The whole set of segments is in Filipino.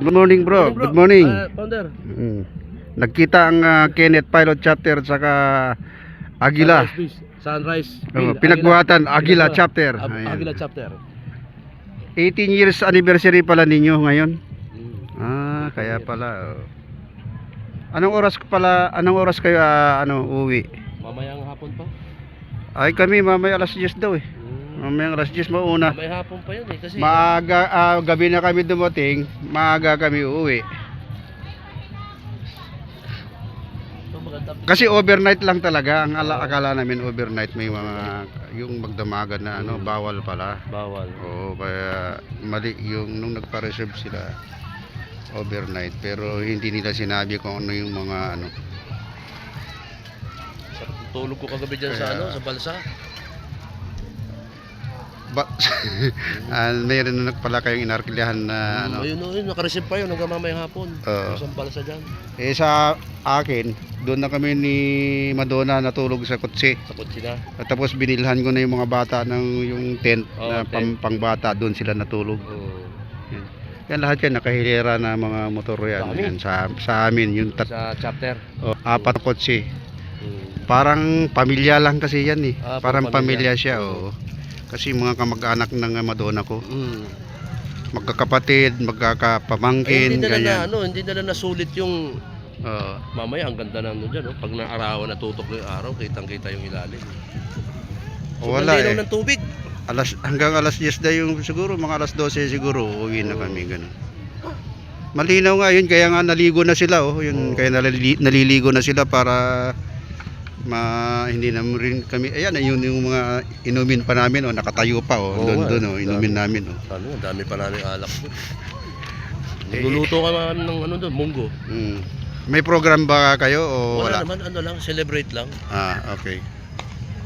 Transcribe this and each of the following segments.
Good morning bro. Good morning. Ah, founder. Mm. Nagkita ang ah, Kenneth Pilot Chapter saka Agila. Sunrise. Sunrise. Oh, Bill, pinagbuhatan Agila Agila. Chapter. Ag- Ayan. Agila chapter. 18 years anniversary pala ninyo ngayon. Mm. Ah, kaya pala. oh. Anong oras pala, anong oras kayo ah, ano uwi? Mamayang hapon pa. Ay kami mamaya alas 10 daw eh. Mm. Mamaya alas 10 mauna. May hapon pa yun eh. Kasi Maaga, ah, gabi na kami dumating, maaga kami uuwi. Kasi overnight lang talaga. Ang ala, akala namin overnight may mga yung magdamagan na ano, bawal pala. Bawal. Oo, kaya mali yung nung nagpa-reserve sila overnight pero hindi nila sinabi kung ano yung mga ano. Tulog ko kagabi dyan sa ano, sa balsa. Ba ah, mayroon na pala kayong inarkilyahan na ano. Ayun, ayun, nakareceive pa yun hanggang mamayang hapon. Oo. Isang balsa dyan. Eh sa akin, doon na kami ni Madonna natulog sa kotse. Sa kotse na. At tapos binilhan ko na yung mga bata ng yung tent Oo, na pang, tent. pangbata, doon sila natulog. Oo. Yan lahat yan nakahilera na mga motor yan. Dami. Yan, sa, sa amin yung tat, Sa chapter. oh, apat na kotse. Mm. Parang pamilya lang kasi yan eh. Ah, Parang pamilya, pamilya. siya. Oo. Kasi mga kamag-anak ng uh, Madonna ko. Mm. Magkakapatid, Ay, magkakapamangkin, hindi nila na, ganyan. ano, hindi nila nasulit yung Oo. mamaya ang ganda na ano dyan, no? pag naarawan natutok yung araw, kitang-kita yung ilalim. So, Wala eh. ng tubig. Alas, hanggang alas 10 na yung siguro, mga alas 12 siguro, uuwi na kami. Ganun. Malinaw nga yun, kaya nga naligo na sila. Oh. Yun, Oo. Kaya nalili, naliligo na sila para ma hindi na rin kami ayan yun yung mga inumin pa namin oh nakatayo pa oh Oo doon doon oh dami. inumin namin oh Ano, dami pa namin alak. Eh, Nagluluto ka man ng ano doon, munggo. Mm. May program ba kayo o wala, wala? naman, ano lang, celebrate lang. Ah, okay.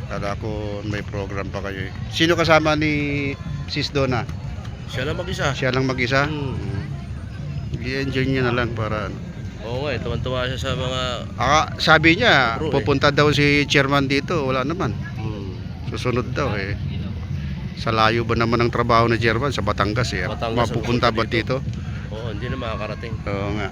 Kala ko may program pa kayo. eh. Sino kasama ni Sis Donna? Siya lang mag-isa. Siya lang mag-isa? Mm. I-enjoy niya na lang para ano. Oo nga, eh, tuwan-tuwa siya sa mga... Ah, sabi niya, Bro, eh. pupunta daw si chairman dito. Wala naman. Hmm. Susunod daw eh. Sa layo ba naman ng trabaho ni chairman? Sa Batangas eh. Batangas, Mapupunta ang ba dito? Oo, hindi na makakarating. Oo nga.